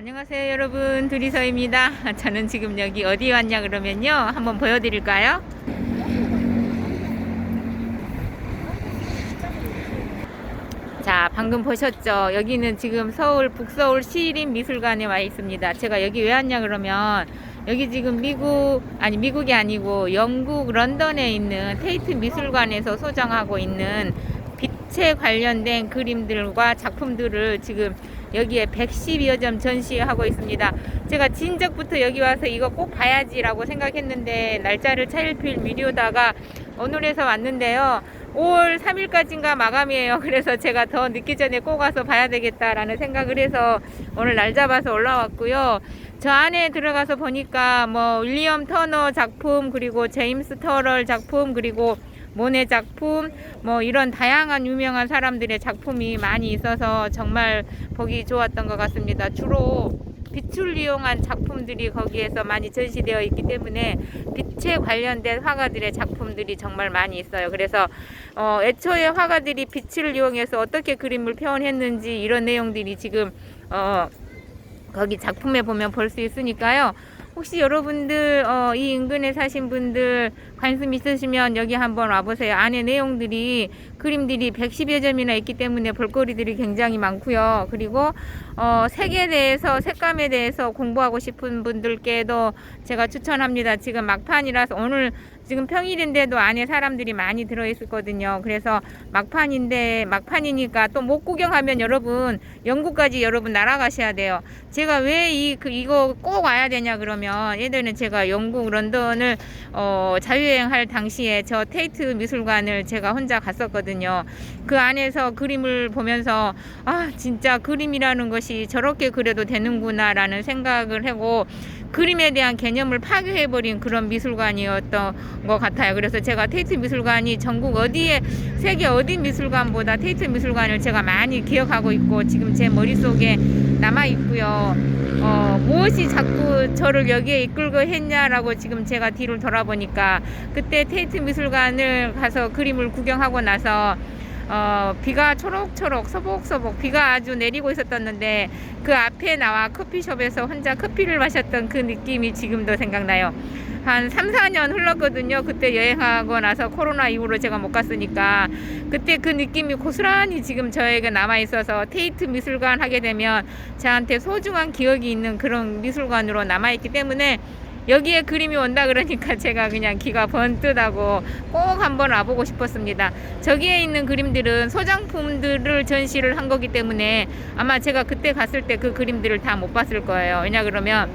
안녕하세요 여러분. 둘이서입니다. 저는 지금 여기 어디 왔냐 그러면요. 한번 보여드릴까요? 자 방금 보셨죠? 여기는 지금 서울 북서울 시립 미술관에 와 있습니다. 제가 여기 왜 왔냐 그러면 여기 지금 미국 아니 미국이 아니고 영국 런던에 있는 테이트 미술관에서 소장하고 있는 빛에 관련된 그림들과 작품들을 지금 여기에 110여 점 전시하고 있습니다. 제가 진작부터 여기 와서 이거 꼭 봐야지라고 생각했는데 날짜를 차일피일 미루다가 오늘에서 왔는데요. 5월 3일까지인가 마감이에요. 그래서 제가 더 늦기 전에 꼭 와서 봐야 되겠다라는 생각을 해서 오늘 날 잡아서 올라왔고요. 저 안에 들어가서 보니까 뭐 윌리엄 터너 작품 그리고 제임스 터럴 작품 그리고 모네 작품 뭐 이런 다양한 유명한 사람들의 작품이 많이 있어서 정말 보기 좋았던 것 같습니다. 주로 빛을 이용한 작품들이 거기에서 많이 전시되어 있기 때문에 빛에 관련된 화가들의 작품들이 정말 많이 있어요. 그래서 어, 애초에 화가들이 빛을 이용해서 어떻게 그림을 표현했는지 이런 내용들이 지금 어, 거기 작품에 보면 볼 수 있으니까요. 혹시 여러분들 어, 이 인근에 사신 분들 관심 있으시면 여기 한번 와보세요. 안에 내용들이 그림들이 110여 점이나 있기 때문에 볼거리들이 굉장히 많고요. 그리고 어, 색에 대해서 색감에 대해서 공부하고 싶은 분들께도 제가 추천합니다. 지금 막판이라서 오늘 지금 평일인데도 안에 사람들이 많이 들어있었거든요. 그래서 막판인데 막판이니까 또 못 구경하면 여러분 영국까지 여러분 날아가셔야 돼요. 제가 왜 이 그 이거 꼭 와야 되냐 그러면 예전에 제가 영국 런던을 어, 자유여행할 당시에 저 테이트 미술관을 제가 혼자 갔었거든요. 그 안에서 그림을 보면서 아 진짜 그림이라는 것이 저렇게 그려도 되는구나라는 생각을 하고 그림에 대한 개념을 파괴해버린 그런 미술관이었던 것 같아요. 그래서 제가 테이트 미술관이 전국 어디에 세계 어디 미술관보다 테이트 미술관을 제가 많이 기억하고 있고 지금 제 머릿속에 남아 있고요. 어, 무엇이 자꾸 저를 여기에 이끌고 했냐라고 지금 제가 뒤를 돌아보니까 그때 테이트 미술관을 가서 그림을 구경하고 나서 어, 비가 초록초록 서복서복 비가 아주 내리고 있었었는데 그 앞에 나와 커피숍에서 혼자 커피를 마셨던 그 느낌이 지금도 생각나요. 한 3, 4년 흘렀거든요. 그때 여행하고 나서 코로나 이후로 제가 못 갔으니까 그때 그 느낌이 고스란히 지금 저에게 남아 있어서 테이트 미술관 하게 되면 저한테 소중한 기억이 있는 그런 미술관으로 남아 있기 때문에 여기에 그림이 온다 그러니까 제가 그냥 기가 번뜩하고 꼭 한번 와보고 싶었습니다. 저기에 있는 그림들은 소장품들을 전시를 한 거기 때문에 아마 제가 그때 갔을 때 그 그림들을 다 못 봤을 거예요. 왜냐 그러면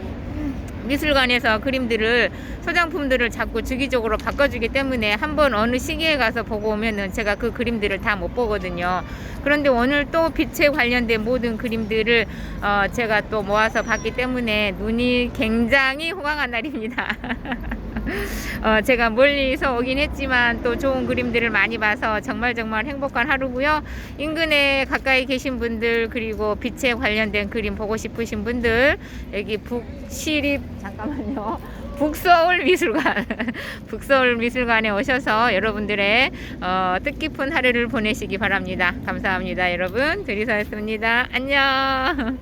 미술관에서 그림들을 소장품들을 자꾸 주기적으로 바꿔주기 때문에 한번 어느 시기에 가서 보고 오면은 제가 그 그림들을 다 못 보거든요. 그런데 오늘 또 빛에 관련된 모든 그림들을 어 제가 또 모아서 봤기 때문에 눈이 굉장히 호강한 날입니다. 어, 제가 멀리서 오긴 했지만 또 좋은 그림들을 많이 봐서 정말 정말 행복한 하루고요. 인근에 가까이 계신 분들 그리고 빛에 관련된 그림 보고 싶으신 분들 여기 북시립 잠깐만요. 북서울 미술관 북서울 미술관에 오셔서 여러분들의 어, 뜻깊은 하루를 보내시기 바랍니다. 감사합니다, 여러분. 들이서였습니다. 안녕.